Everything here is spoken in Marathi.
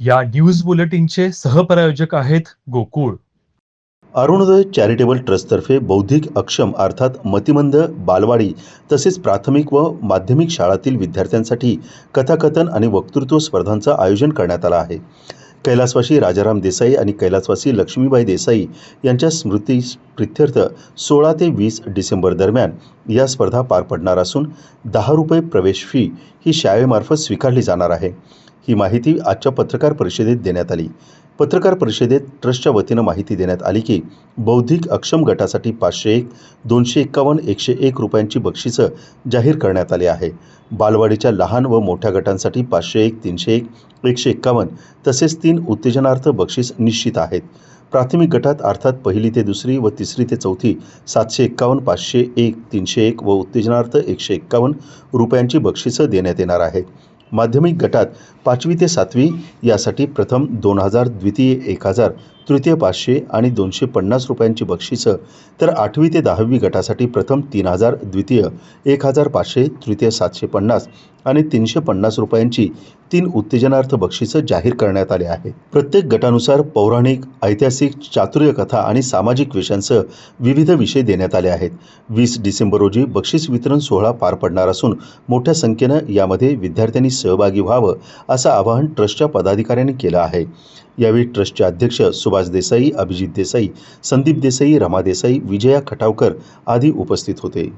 या न्यूज बुलेटिनचे सहप्रायोजक आहेत गोकुळ. अरुणोदय चॅरिटेबल ट्रस्टतर्फे बौद्धिक अक्षम अर्थात मतिमंद बालवाडी तसेच प्राथमिक व माध्यमिक शाळातील विद्यार्थ्यांसाठी कथाकथन आणि वक्तृत्व स्पर्धांचं आयोजन करण्यात आलं आहे. कैलासवासी राजाराम देसाई आणि कैलासवासी लक्ष्मीबाई देसाई यांच्या स्मृती प्रित्यर्थ सोळा ते वीस डिसेंबर दरम्यान या स्पर्धा पार पडणार असून दहा रुपये प्रवेश फी ही शाळेमार्फत स्वीकारली जाणार आहे. ही माहिती आजच्या पत्रकार परिषदेत देण्यात आली. पत्रकार परिषदेत ट्रस्टच्या वतीनं माहिती देण्यात आली की बौद्धिक अक्षम गटासाठी पाचशे एक दोनशे एक्कावन्न एकशे एक रुपयांची बक्षिसं जाहीर करण्यात आली आहे. बालवाडीच्या लहान व मोठ्या गटांसाठी पाचशे एक तीनशे एक एकशे एक्कावन्न तसेच तीन उत्तेजनार्थ बक्षीस निश्चित आहेत. प्राथमिक गटात अर्थात पहिली ते दुसरी व तिसरी ते चौथी सातशे एक्कावन्न पाचशे एक तीनशे एक व उत्तेजनार्थ एकशे एक्कावन्न रुपयांची बक्षिसं देण्यात येणार आहेत. माध्यमिक गटात पाचवी ते सातवी यासाठी प्रथम दोन हजार द्वितीय एक हजार तृतीय पाचशे आणि दोनशे पन्नास रुपयांची बक्षिसं तर आठवी ते दहावी गटासाठी प्रथम तीन हजार द्वितीय एक हजार पाचशे तृतीय सातशे पन्नास आणि तीनशे पन्नास रुपयांची तीन उत्तेजनार्थ बक्षिसं जाहीर करण्यात आले आहे. प्रत्येक गटानुसार पौराणिक ऐतिहासिक चातुर्य कथा आणि सामाजिक विषयांसह विविध विषय देण्यात आले आहेत. वीस डिसेंबर रोजी बक्षीस वितरण सोहळा पार पडणार असून मोठ्या संख्येनं यामध्ये विद्यार्थ्यांनी सहभागी व्हावं असं आवाहन ट्रस्टच्या पदाधिकाऱ्यांनी केलं आहे. यावेळी ट्रस्टचे अध्यक्ष सुभाष देसाई अभिजित देसाई संदीप देसाई रमा देसाई विजया खटावकर आदी उपस्थित होते.